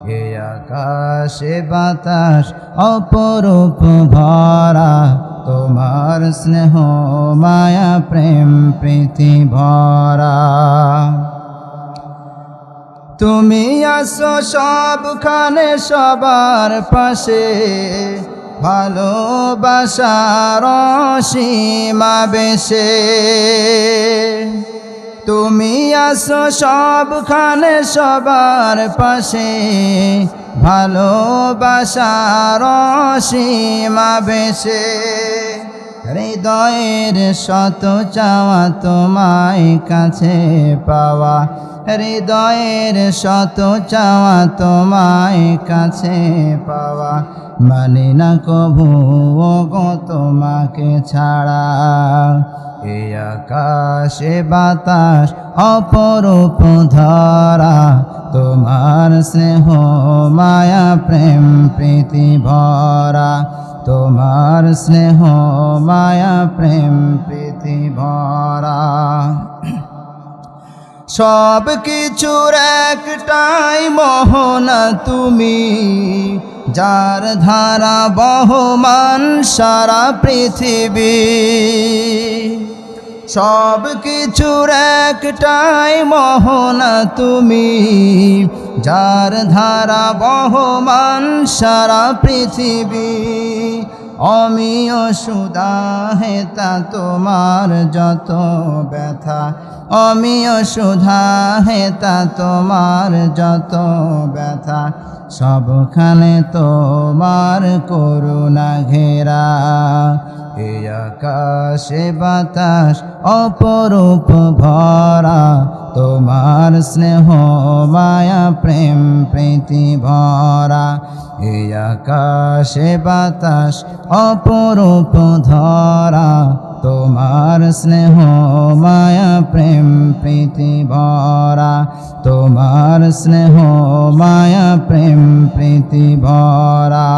এ আকাশে বাতাস, অপরূপ ভরা, তোমার স্নেহ, মায়া, প্রেম, প্রীতি ভরা। তুমি আসো সবখানে সবার পাশে, ভালোবাসার সীমা বেশে তুমি আসো সবখানে সবার পাশে। ভালোবাসার সীমা বেশে। হৃদয়ের শত চাওয়া তোমায় কাছে পাওয়া। হৃদয়ের শত চাওয়া তোমায় কাছে পাওয়া। মানে না কভু গো তোমাকে ছাড়া। আকাশে বাতাস, অপরূপ ধরা, তোমার স্নেহ, মায়া, প্রেম, প্রীতি ভরা। তোমার স্নেহ, মায়া, প্রেম, প্রীতি ভরা। সব কিছুর একটাই মোহনা তুমি, যার ধারা বহমান সারা পৃথিবী। সব কিছুর একটাই মোহনা তুমি। যার ধারা বহমান সারা পৃথিবী, অমিয় সুদা হেতা তোমার যত ব্যথা। অমিয় সুধা হেতা তোমার যত ব্যথা। সবখানে তোমার করুণা ঘেরা। এ আকাশে বাতাস, অপরূপ ভরা, তোমার স্নেহ, মায়া, প্রেম, প্রীতি ভরা। এ আকাশে বাতাস, অপরূপ ধরা, তোমার স্নেহ, মায়া, প্রেম, প্রীতি ভরা। তোমার স্নেহ, মায়া, প্রেম, প্রীতি ভরা।